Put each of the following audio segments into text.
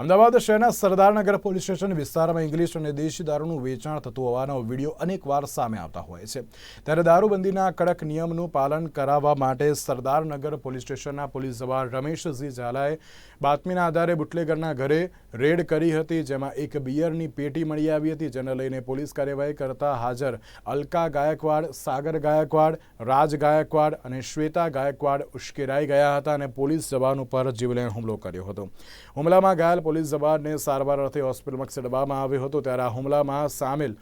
અમદાવાદ શહેરના Sardarnagar police station વિસ્તારમાં English અને દેશી દારૂનું વેચાણ થતું હોવાનો વીડિયો અનેકવાર સામે આવતા હોય છે. ત્યારે દારૂબંધીના કડક નિયમનું પાલન કરાવવા માટે સરદારનગર પોલીસ સ્ટેશનના પોલીસ જવાન રમેશજી ઝાલાએ બાતમીના આધારે બુટલેગરના ઘરે રેડ કરી હતી, જેમાં એક બિયરની પેટી મળી આવી હતી, જેને લઈને પોલીસ કાર્યવાહી કરતા હાજર અલકા ગાયકવાડ, સાગર ગાયકવાડ, રાજ ગાયકવાડ અને શ્વેતા ગાયકવાડ ઉશ્કેરાઈ ગયા હતા અને પોલીસ જવાન ઉપર જીવલેણ હુમલો કર્યો હતો. હુમલામાં ઘાયલ પોલીસ જવાનને સારવાર અર્થે હોસ્પિટલમાં ખસેડવામાં આવ્યો હતો ત્યારે આ હુમલામાં સામેલ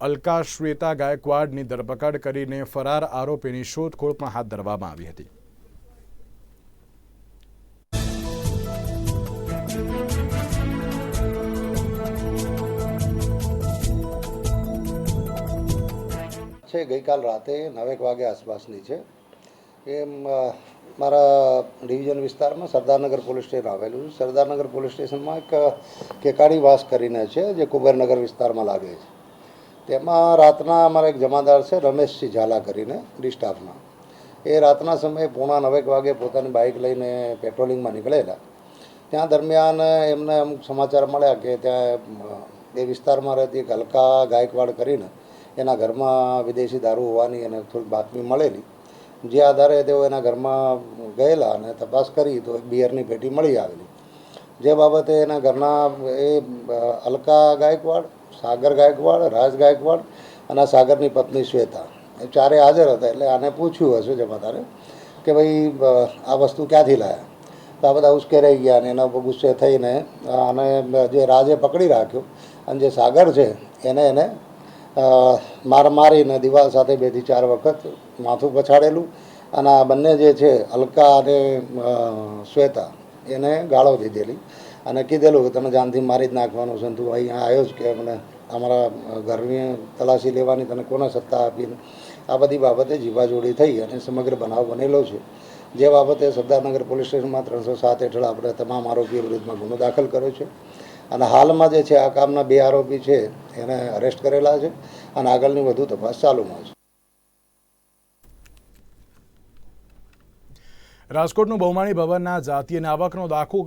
અલકા શ્વેતા ગાયકવાડની ધરપકડ કરીને ફરાર આરોપીની શોધખોળ પણ હાથ ધરવામાં આવી હતી. છે ગઈકાલ રાતે નવેક વાગે આસપાસની છે. એ મ, મારા ડિવિઝન વિસ્તારમાં સરદારનગર પોલીસ સ્ટેશન આવેલું છે. સરદારનગર પોલીસ સ્ટેશનમાં એક કેકાડી વાસ કરીને છે, જે કુબેરનગર વિસ્તારમાં લાગે છે. તેમાં રાતના અમારા એક જમાદાર છે, રમેશસિંહ ઝાલા કરીને ડિસ્ટાફના એ રાતના સમયે પોણા નવેક વાગે પોતાની બાઇક લઈને પેટ્રોલિંગમાં નીકળેલા. ત્યાં દરમિયાન એમને અમુક સમાચાર મળ્યા કે ત્યાં એ વિસ્તારમાં રહેતી એક હલકા ગાયકવાડ કરીને એના ઘરમાં વિદેશી દારૂ હોવાની એને થોડીક બાતમી મળેલી. જે આધારે તેઓ એના ઘરમાં ગયેલા અને તપાસ કરી તો એક બિયરની પેટી મળી આવેલી. જે બાબતે એના ઘરના એ અલકા ગાયકવાડ, સાગર ગાયકવાડ, રાજ ગાયકવાડ અને સાગરની પત્ની શ્વેતા એ ચારે હાજર હતા એટલે આને પૂછ્યું હશે જમાદારે કે ભાઈ આ વસ્તુ ક્યાંથી લાયા? તો આ બધા ઉશ્કેરાઈ ગયા અને એના ઉપર ગુસ્સે થઈને આને જે રાજે પકડી રાખ્યો અને જે સાગર છે એને એને માર મારીને દિવાલ સાથે બેથી ચાર વખત માથું પછાડેલું અને આ બંને જે છે, અલકા અને શ્વેતા, એને ગાળો દીધેલી અને કીધેલું કે તમે જાનથી મારી જ નાખવાનું છે તું અહીંયા આવ્યો જ કે મને અમારા ઘરની તલાશી લેવાની તને કોને સત્તા આપીને? આ બધી બાબતે જીવાજોડી થઈ અને સમગ્ર બનાવ બનેલો છે. જે બાબતે સરદારનગર પોલીસ સ્ટેશનમાં ત્રણસો સાત હેઠળ આપણે તમામ આરોપીઓ વિરુદ્ધમાં ગુનો દાખલ કર્યો છે. અને હાલમાં જે છે, આ કામના બે આરોપી છે, એને અરેસ્ટ કરેલા છે અને આગળની વધુ તપાસ ચાલુમાં છે. રાજકોટનું બહુમાળી ભવનના જાતીય આવકનો દાખલો